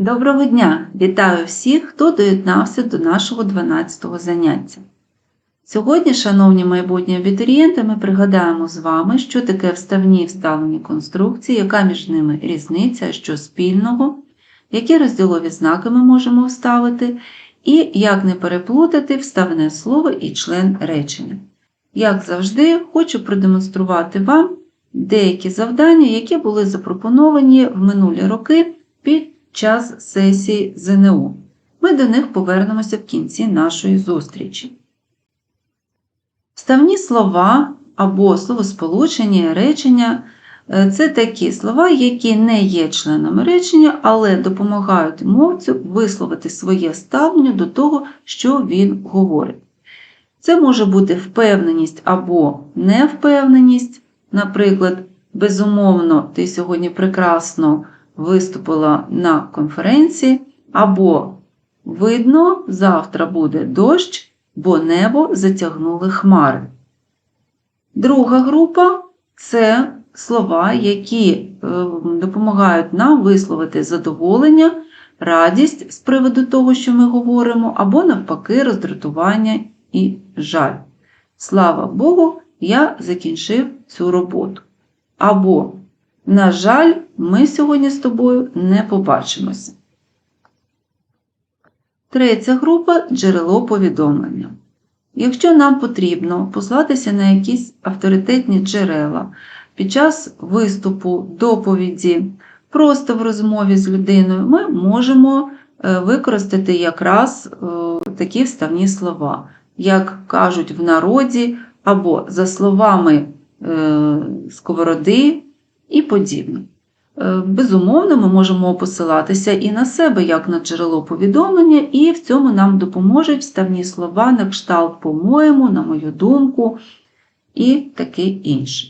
Доброго дня! Вітаю всіх, хто доєднався до нашого 12-го заняття. Сьогодні, шановні майбутні абітурієнти, ми пригадаємо з вами, що таке вставні і вставлені конструкції, яка між ними різниця, що спільного, які розділові знаки ми можемо вставити, і як не переплутати вставне слово і член речення. Як завжди, хочу продемонструвати вам деякі завдання, які були запропоновані в минулі роки час сесії ЗНО. Ми до них повернемося в кінці нашої зустрічі. Вставні слова або словосполучення, речення е, це такі слова, які не є членами речення, але допомагають мовцю висловити своє ставлення до того, що він говорить. Це може бути впевненість або невпевненість. Наприклад, безумовно, ти сьогодні прекрасно виступила на конференції, або видно, завтра буде дощ, бо небо затягнули хмари. Друга група це слова, які е, допомагають нам висловити задоволення, радість з приводу того, що ми говоримо, або, навпаки, роздратування і жаль. Слава Богу, я закінчив цю роботу. Або, на жаль, ми сьогодні з тобою не побачимося. Третя група джерело повідомлення. Якщо нам потрібно послатися на якісь авторитетні джерела під час виступу, доповіді, просто в розмові з людиною, ми можемо е, використати якраз е, такі вставні слова, як кажуть в народі, або за словами е, сковороди і подібне. Безумовно, ми можемо посилатися і на себе як на джерело повідомлення, і в цьому нам допоможуть вставні слова на кшталт, по-моєму, на мою думку, і таке інше.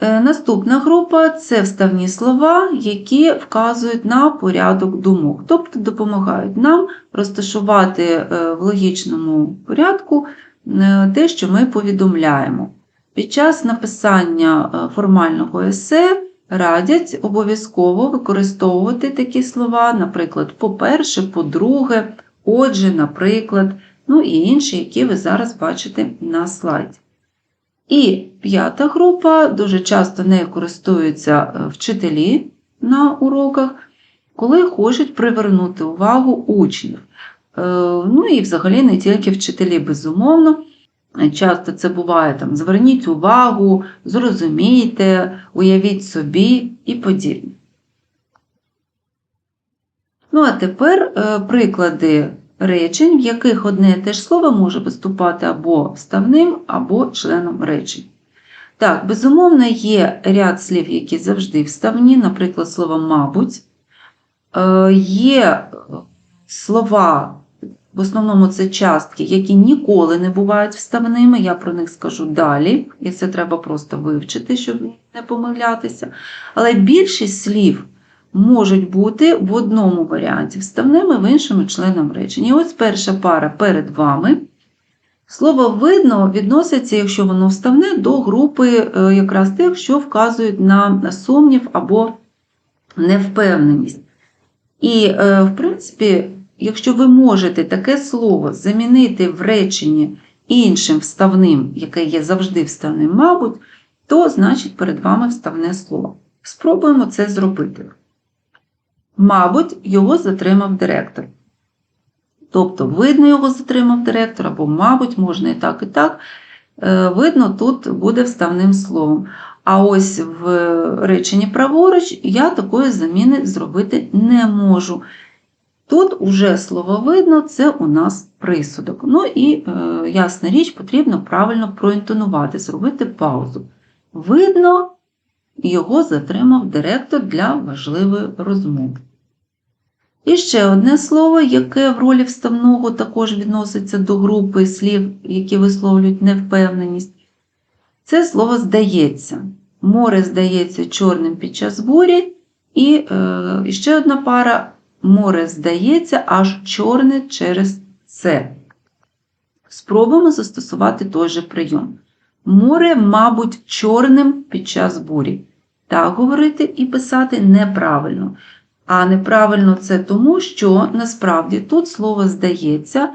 Наступна група це вставні слова, які вказують на порядок думок, тобто допомагають нам розташувати в логічному порядку те, що ми повідомляємо. Під час написання е, формального есе радять обов'язково використовувати такі слова, наприклад, по-перше, по-друге, отже, наприклад, ну і інші, які ви зараз бачите на слайді. І п'ята група дуже часто нею користуються е, вчителі на уроках, коли хочуть привернути увагу учнів. Е, ну і взагалі не тільки вчителі, безумовно. Часто це буває там зверніть увагу, зрозумійте, уявіть собі і подібне. Ну, а тепер е, приклади речень, в яких одне і те ж слово може виступати або вставним, або членом речень. Так, безумовно, є ряд слів, які завжди вставні, наприклад, слово мабуть. Е, є слова в основному це частки, які ніколи не бувають вставними, я про них скажу далі, і це треба просто вивчити, щоб не помилятися. Але більшість слів можуть бути в одному варіанті вставними, в іншому членом речення. І ось перша пара перед вами. Слово видно відноситься, якщо воно вставне, до групи е, якраз тих, що вказують на сумнів або невпевненість. І, е, в принципі, Якщо ви можете таке слово замінити в реченні іншим вставним, яке є завжди вставним, мабуть, то значить перед вами вставне слово. Спробуємо це зробити. Мабуть, його затримав директор. Тобто, видно, його затримав директор, або, мабуть, можна і так, і так. Е, видно, тут буде вставним словом. А ось в реченні праворуч я такої заміни зробити не можу. Тут уже слово видно, це у нас присудок. Ну і, е, ясна річ, потрібно правильно проінтонувати, зробити паузу. Видно, його затримав директор для важливої розмови. І ще одне слово, яке в ролі вставного також відноситься до групи слів, які висловлюють невпевненість. Це слово здається. Море здається чорним під час бурі, і е, ще одна пара Море здається аж чорне через це. Спробуємо застосувати той же прийом. Море, мабуть, чорним під час бурі. так говорити і писати неправильно. А неправильно це тому, що насправді тут слово здається,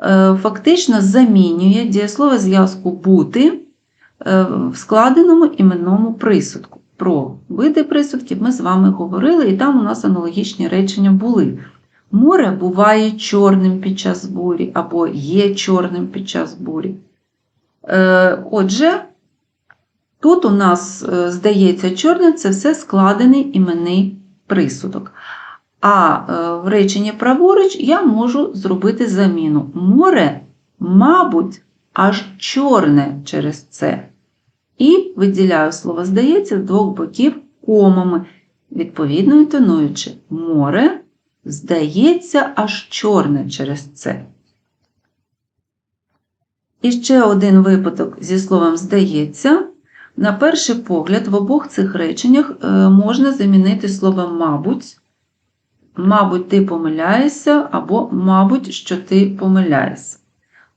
е, фактично замінює дієслово зв'язку бути е, в складеному іменному присудку. Про види присудків ми з вами говорили, і там у нас аналогічні речення були. Море буває чорним під час бурі, або є чорним під час бурі. Е, Отже, тут у нас, е, здається, чорним це все складений іменний присудок. А е, в реченні праворуч я можу зробити заміну. Море, мабуть, аж чорне через це. І виділяю слово здається з двох боків комами, відповідно інтонуючи море, здається, аж чорне через це. І ще один випадок зі словом здається. На перший погляд, в обох цих реченнях е, можна замінити словом мабуть. Мабуть, ти помиляєшся, або, мабуть, що ти помиляєшся.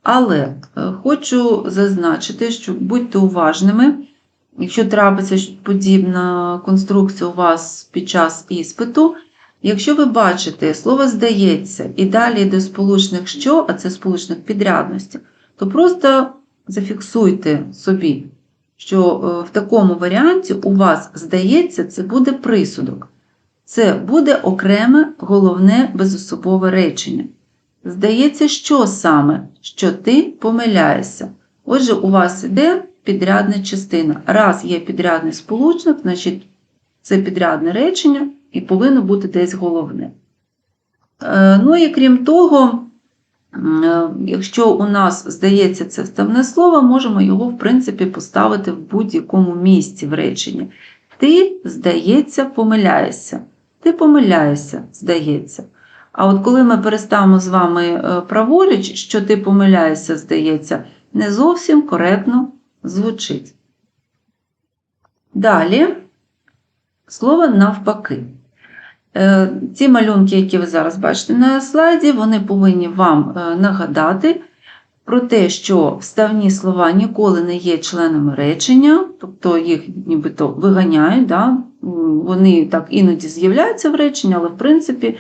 Але е, хочу зазначити, що будьте уважними, якщо трапиться подібна конструкція у вас під час іспиту, якщо ви бачите слово здається і далі йде сполучник що, а це сполучник підрядності, то просто зафіксуйте собі, що е, в такому варіанті у вас здається, це буде присудок. Це буде окреме головне безособове речення. Здається, що саме? Що ти помиляєшся. Отже, у вас іде підрядна частина. Раз є підрядний сполучник, значить це підрядне речення і повинно бути десь головне. Е, Ну і крім того, е, якщо у нас здається це вставне слово, можемо його, в принципі, поставити в будь-якому місці в реченні. Ти, здається, помиляєшся. Ти помиляєшся, здається. А от коли ми переставимо з вами е, праворуч, що ти помиляєшся, здається, не зовсім коректно звучить. Далі слово навпаки. Е, ці малюнки, які ви зараз бачите на слайді, вони повинні вам е, нагадати про те, що вставні слова ніколи не є членами речення, тобто їх нібито виганяють, да? вони так іноді з'являються в реченні, але в принципі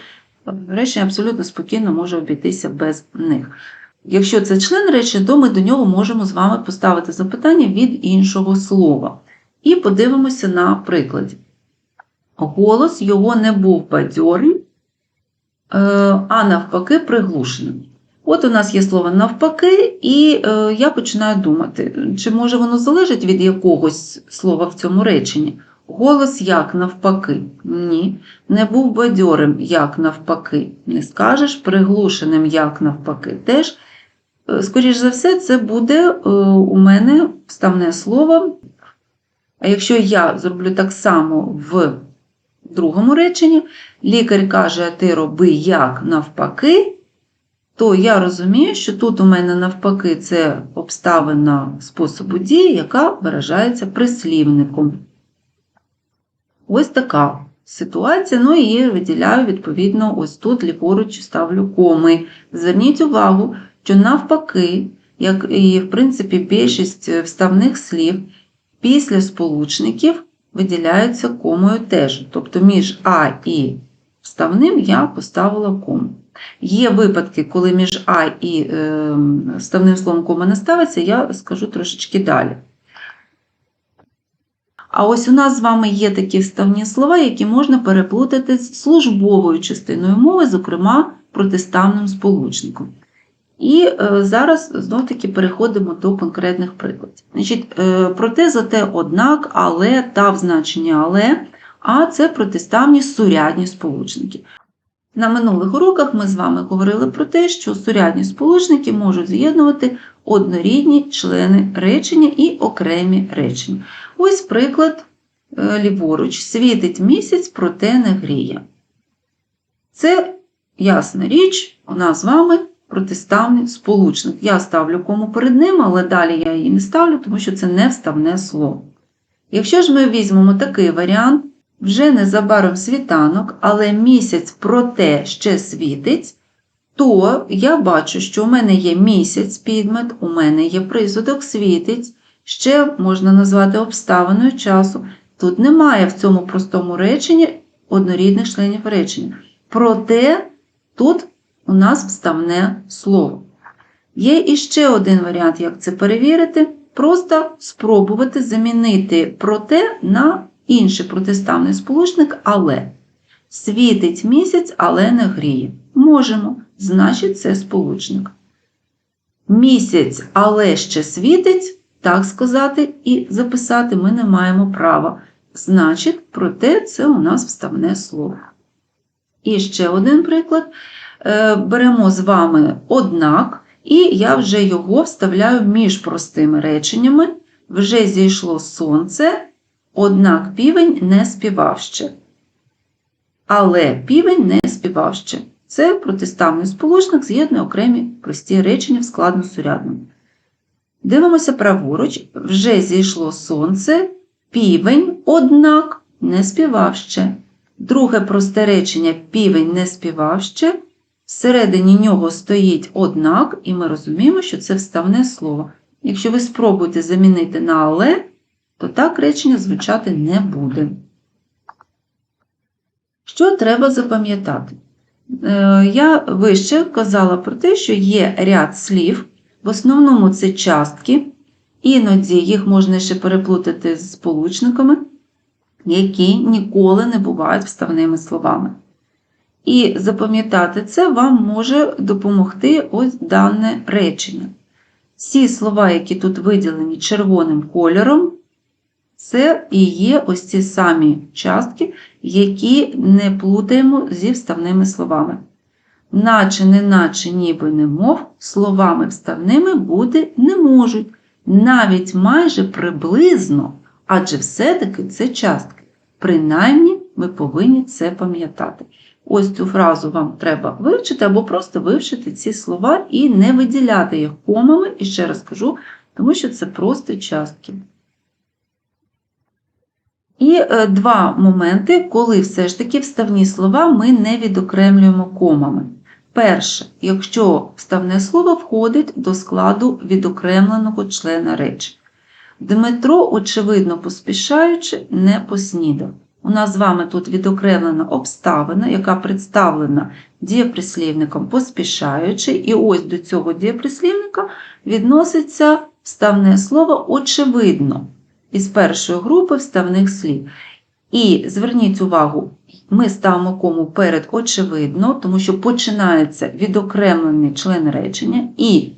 речення абсолютно спокійно може обійтися без них. Якщо це член речення, то ми до нього можемо з вами поставити запитання від іншого слова. І подивимося на прикладі. Голос його не був бадьорим, е, а навпаки, приглушеним. От у нас є слово навпаки, і е, я починаю думати, чи може воно залежить від якогось слова в цьому реченні. Голос як навпаки? Ні. Не був бадьорим як навпаки. Не скажеш приглушеним як навпаки. Теж, е, скоріш за все, це буде е, у мене вставне слово. А якщо я зроблю так само в другому реченні, лікар каже, ти роби як навпаки, то я розумію, що тут у мене навпаки це обставина способу дії, яка виражається прислівником. Ось така ситуація. Ну і виділяю, відповідно, ось тут ліворуч ставлю коми. Зверніть увагу, що навпаки, як і, в принципі, більшість вставних слів після сполучників виділяються комою теж. Тобто між А і вставним я поставила кому. Є випадки, коли між А і е, вставним словом кома не ставиться, я скажу трошечки далі. А ось у нас з вами є такі вставні слова, які можна переплутати з службовою частиною мови, зокрема протиставним сполучником. І е, зараз знов-таки переходимо до конкретних прикладів. Значить, е, Проте, зате, однак, але та в значенні але, а це протиставні сурядні сполучники. На минулих уроках ми з вами говорили про те, що сурядні сполучники можуть з'єднувати однорідні члени речення і окремі речення. Ось приклад е, ліворуч: світить місяць, проте не гріє. Це ясна річ, у нас з вами протиставний сполучник. Я ставлю кому перед ним, але далі я її не ставлю, тому що це не вставне слово. Якщо ж ми візьмемо такий варіант, вже незабаром світанок, але місяць проте ще світить, то я бачу, що у мене є місяць підмет, у мене є присудок світить, ще можна назвати обставиною часу, Тут немає в цьому простому реченні однорідних членів речення. Проте тут у нас вставне слово. Є іще один варіант, як це перевірити. Просто спробувати замінити проте на інший протиставний сполучник але. Світить місяць, але не гріє. Можемо, значить, це сполучник. Місяць, але ще світить, так сказати, і записати ми не маємо права. Значить, проте це у нас вставне слово. І ще один приклад. Е, Беремо з вами однак, і я вже його вставляю між простими реченнями. Вже зійшло сонце, однак півень не співав ще. Але півень не співав ще. Це протиставний сполучник з'єднує окремі прості речення в складно-сурядному. Дивимося праворуч, вже зійшло сонце, півень, однак, не співав ще. Друге просте речення півень не співав ще. Всередині нього стоїть однак, і ми розуміємо, що це вставне слово. Якщо ви спробуєте замінити на але, то так речення звучати не буде. Що треба запам'ятати? Е, Я вище казала про те, що є ряд слів, в основному це частки, іноді їх можна ще переплутати з сполучниками, які ніколи не бувають вставними словами. І запам'ятати це вам може допомогти ось дане речення. Всі слова, які тут виділені червоним кольором, це і є ось ці самі частки, які не плутаємо зі вставними словами. Наче, не наче, ніби не мов, словами вставними бути не можуть, навіть майже приблизно, адже все-таки це частки. Принаймні, ми повинні це пам'ятати. Ось цю фразу вам треба вивчити або просто вивчити ці слова і не виділяти їх комами, і ще раз кажу, тому що це просто частки. І е, два моменти, коли все ж таки вставні слова ми не відокремлюємо комами. Перше, якщо вставне слово входить до складу відокремленого члена речі. Дмитро, очевидно, поспішаючи, не поснідав. У нас з вами тут відокремлена обставина, яка представлена дієприслівником поспішаючи, і ось до цього дієприслівника відноситься вставне слово очевидно із першої групи вставних слів. І зверніть увагу, ми ставимо кому перед очевидно, тому що починається відокремлений член речення, і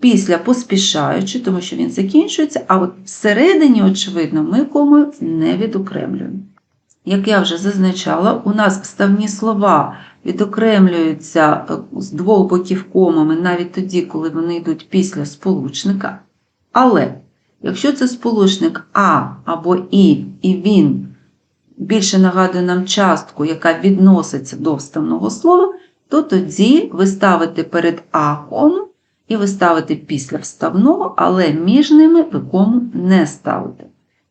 після поспішаючи, тому що він закінчується, а от всередині, очевидно, ми кому не відокремлюємо. Як я вже зазначала, у нас вставні слова відокремлюються е, з двох боків комами навіть тоді, коли вони йдуть після сполучника. Але якщо це сполучник А або І, і він більше нагадує нам частку, яка відноситься до вставного слова, то тоді ви ставите перед А кому і ви ставите після вставного, але між ними ви кому не ставите.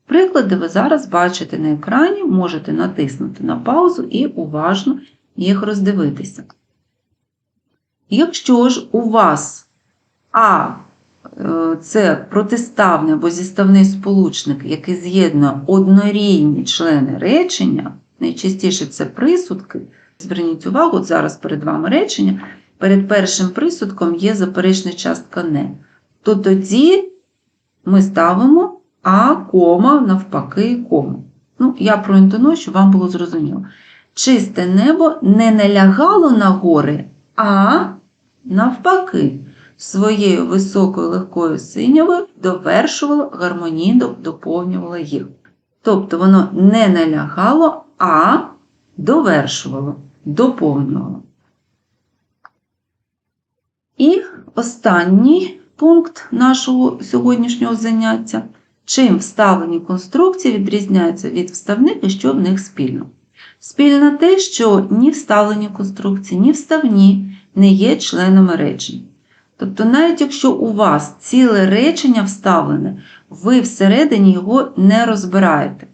Приклади ви зараз бачите на екрані, можете натиснути на паузу і уважно їх роздивитися. Якщо ж у вас А це протиставний або зіставний сполучник, який з'єднує однорідні члени речення, найчастіше це присудки. Зверніть увагу, от зараз перед вами речення, перед першим присудком є заперечна частка не. То тоді ми ставимо а, кома, навпаки, кома. Ну, я проінтоную, щоб вам було зрозуміло. Чисте небо не налягало на гори, а навпаки, своєю високою легкою синявою довершувало, гармонійно доповнювало їх. Тобто воно не налягало, а довершувало, доповнювало. І останній пункт нашого сьогоднішнього заняття. Чим вставлені конструкції відрізняються від вставних і що в них спільно? Спільно те, що ні вставлені конструкції, ні вставні не є членами речень. Тобто, навіть якщо у вас ціле речення вставлене, ви всередині його не розбираєте.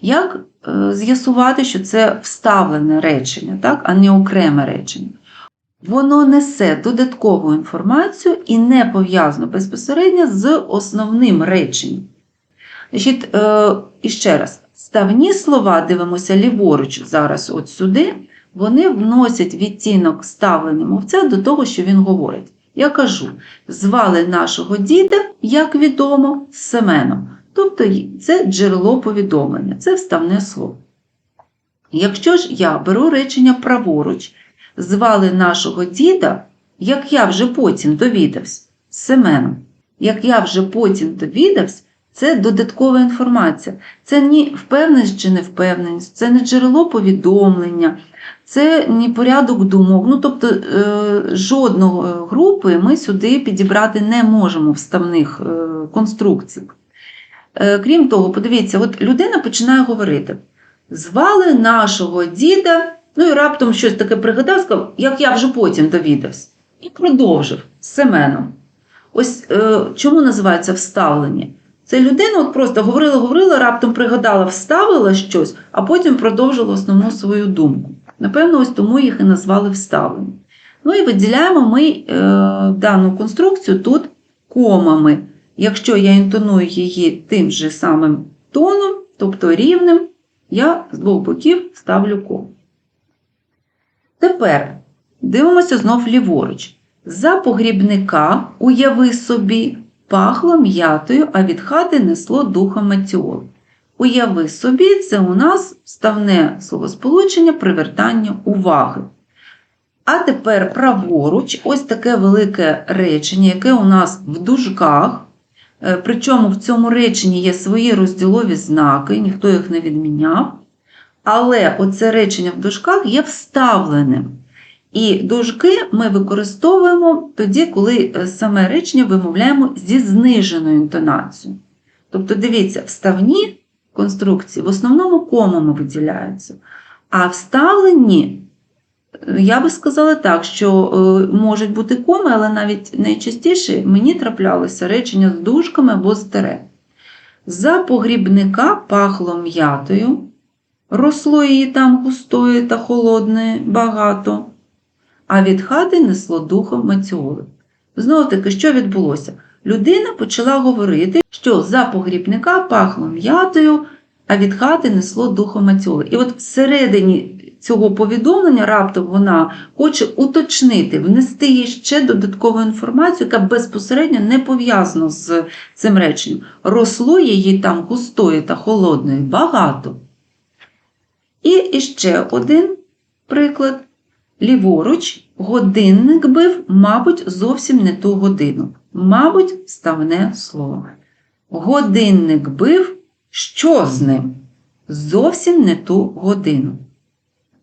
Як е, з'ясувати, що це вставлене речення, так, а не окреме речення? Воно несе додаткову інформацію і не пов'язано безпосередньо з основним реченням. Значить, е, І ще раз, Вставні слова, дивимося ліворуч зараз от сюди, вони вносять відтінок ставлення мовця до того, що він говорить. Я кажу, звали нашого діда, як відомо, Семеном. Тобто це джерело повідомлення, це вставне слово. Якщо ж я беру речення праворуч, звали нашого діда, як я вже потім довідався, Семеном, як я вже потім довідався, це додаткова інформація. Це не впевненість чи невпевненість, це не джерело повідомлення, це не порядок думок. Ну, тобто е, жодного групи ми сюди підібрати не можемо вставних е, конструкцій. Е, крім того, подивіться, от людина починає говорити: звали нашого діда, ну і раптом щось таке пригадав, сказав, як я вже потім довідався. І продовжив з Семеном. Ось е, чому називається вставлення? Це людина от просто говорила, говорила, раптом пригадала, вставила щось, а потім продовжила основну свою думку. Напевно, ось тому їх і назвали вставлення. Ну і виділяємо ми е, дану конструкцію тут комами. Якщо я інтоную її тим же самим тоном, тобто рівним, я з двох боків ставлю кому. Тепер дивимося знов ліворуч. За погрібника, уяви собі, пахло м'ятою, а від хати несло духом метіол. Уяви собі, це у нас вставне словосполучення привертання уваги. А тепер праворуч, ось таке велике речення, яке у нас в дужках. Е, Причому в цьому реченні є свої розділові знаки, ніхто їх не відміняв. Але оце речення в дужках є вставленим. І дужки ми використовуємо тоді, коли е, саме речення вимовляємо зі зниженою інтонацією. Тобто, дивіться, вставні конструкції в основному комами виділяються. А вставлені, е, я би сказала так, що е, можуть бути коми, але навіть найчастіше мені траплялося речення з дужками або з тире. За погрібника пахло м'ятою, росло її там густої та холодної багато, а від хати несло духом маціоли. Знову таки, що відбулося? Людина почала говорити, що за погрібника пахло м'ятою, а від хати несло духом маціоли. І от всередині цього повідомлення раптом вона хоче уточнити, внести їй ще додаткову інформацію, яка безпосередньо не пов'язана з цим реченням. Росло її там густої та холодної багато. І ще один приклад. Ліворуч, годинник бив, мабуть, зовсім не ту годину. Мабуть, вставне слово. Годинник бив, що з ним? Зовсім не ту годину.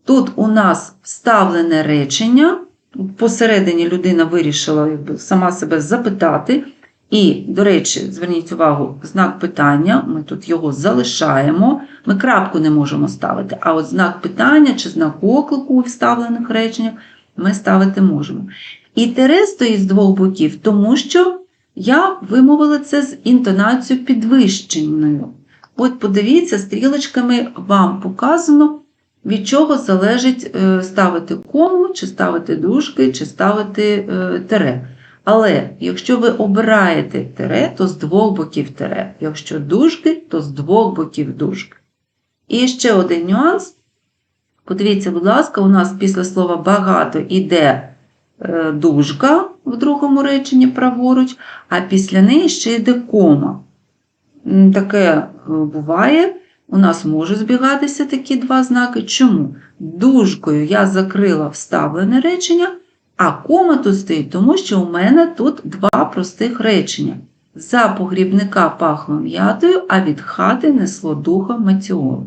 Тут у нас вставлене речення. Посередині людина вирішила якби, сама себе запитати. І, до речі, зверніть увагу, знак питання, ми тут його залишаємо, ми крапку не можемо ставити, а от знак питання чи знак оклику у вставлених реченнях ми ставити можемо. І тире стоїть з двох боків, тому що я вимовила це з інтонацією підвищеною. От подивіться, стрілочками вам показано, від чого залежить е, ставити кому, чи ставити дужки, чи ставити е, тире. Але якщо ви обираєте тире, то з двох боків тире. Якщо дужки, то з двох боків дужки. І ще один нюанс. Подивіться, будь ласка, у нас після слова багато йде е, дужка в другому реченні праворуч, а після неї ще йде кома. Таке е, буває. У нас можуть збігатися такі два знаки. Чому? Дужкою я закрила вставлене речення. А кома тут стоїть, тому що у мене тут два простих речення. За погрібника пахло м'ятою, а від хати несло духом матіолу.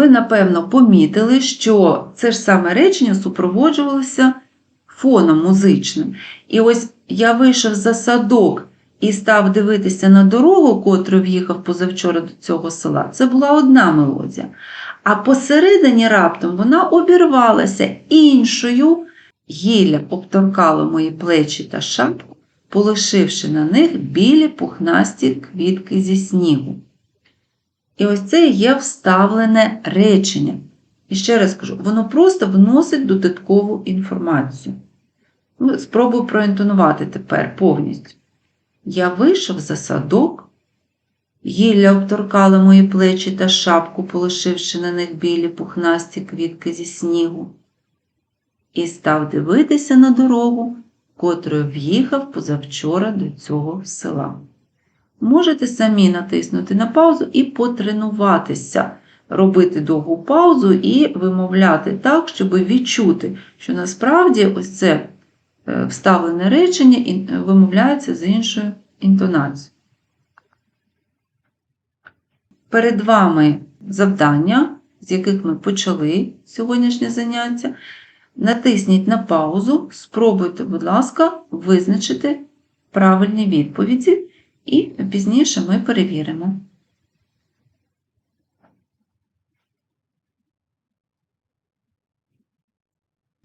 Ви, напевно, помітили, що це ж саме речення супроводжувалося фоном музичним. І ось я вийшов за садок і став дивитися на дорогу, котру в'їхав позавчора до цього села. Це була одна мелодія. А посередині раптом вона обірвалася іншою, Гілля обторкало мої плечі та шапку, полишивши на них білі пухнасті квітки зі снігу. І ось це є вставлене речення. І ще раз кажу, воно просто вносить додаткову інформацію. Ну, Спробую проінтонувати тепер повністю. Я вийшов за садок, гілля обторкало мої плечі та шапку, полишивши на них білі пухнасті квітки зі снігу, і став дивитися на дорогу, котрою в'їхав позавчора до цього села. Можете самі натиснути на паузу і потренуватися, робити довгу паузу і вимовляти так, щоб відчути, що насправді ось це е, вставлене речення ін- вимовляється з іншою інтонацією. Перед вами завдання, з яких ми почали сьогоднішнє заняття. Натисніть на паузу, спробуйте, будь ласка, визначити правильні відповіді, і пізніше ми перевіримо.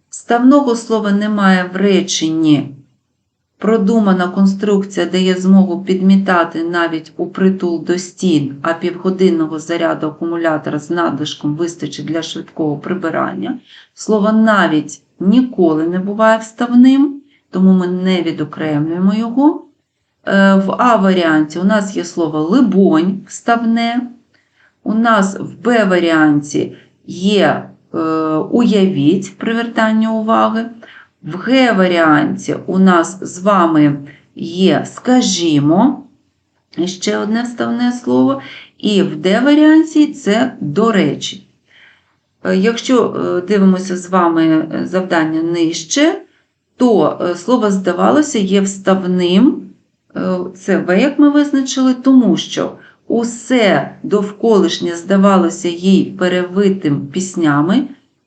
Вставного слова немає в реченні. Продумана конструкція дає змогу підмітати навіть у притул до стін, а півгодинного заряду акумулятора з надлишком вистачить для швидкого прибирання. Слово навіть ніколи не буває вставним, тому ми не відокремлюємо його. Е, В А-варіанті у нас є слово либонь вставне. У нас в Б-варіанті є е, уявіть привертання уваги. В Г-варіанті у нас з вами є скажімо, ще одне вставне слово. І в Д-варіанті це до речі. Е, Якщо дивимося з вами завдання нижче, то слово здавалося є вставним. Е, Це В, як ми визначили, тому що усе довколишнє здавалося їй перевитим піснями,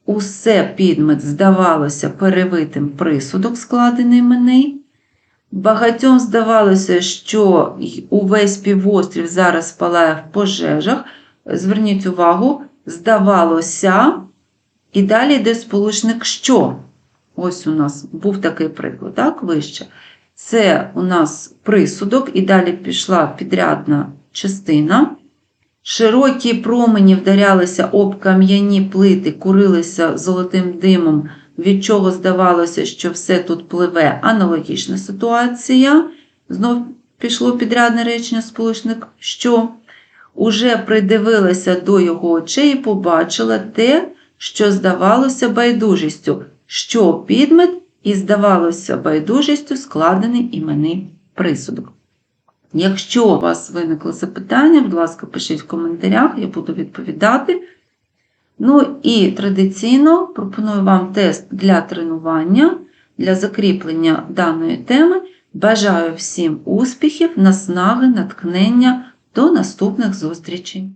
усе підмет здавалося перевитим присудок, складений меней. Багатьом здавалося, що увесь півострів зараз палає в пожежах. Зверніть увагу, здавалося, і далі йде сполучник що. Ось у нас був такий приклад, так, вище. Це у нас присудок, і далі пішла підрядна частина. Широкі промені вдарялися об кам'яні плити, курилися золотим димом, від чого здавалося, що все тут пливе. Аналогічна ситуація. Знов пішло підрядне речення, сполучник що. Уже придивилася до його очей і побачила те, що здавалося байдужістю, що підмет і здавалося байдужістю складений іменний присудок. Якщо у вас виникли запитання, будь ласка, пишіть в коментарях, я буду відповідати. Ну і традиційно пропоную вам тест для тренування, для закріплення даної теми. Бажаю всім успіхів, наснаги, натхнення. До наступних зустрічей!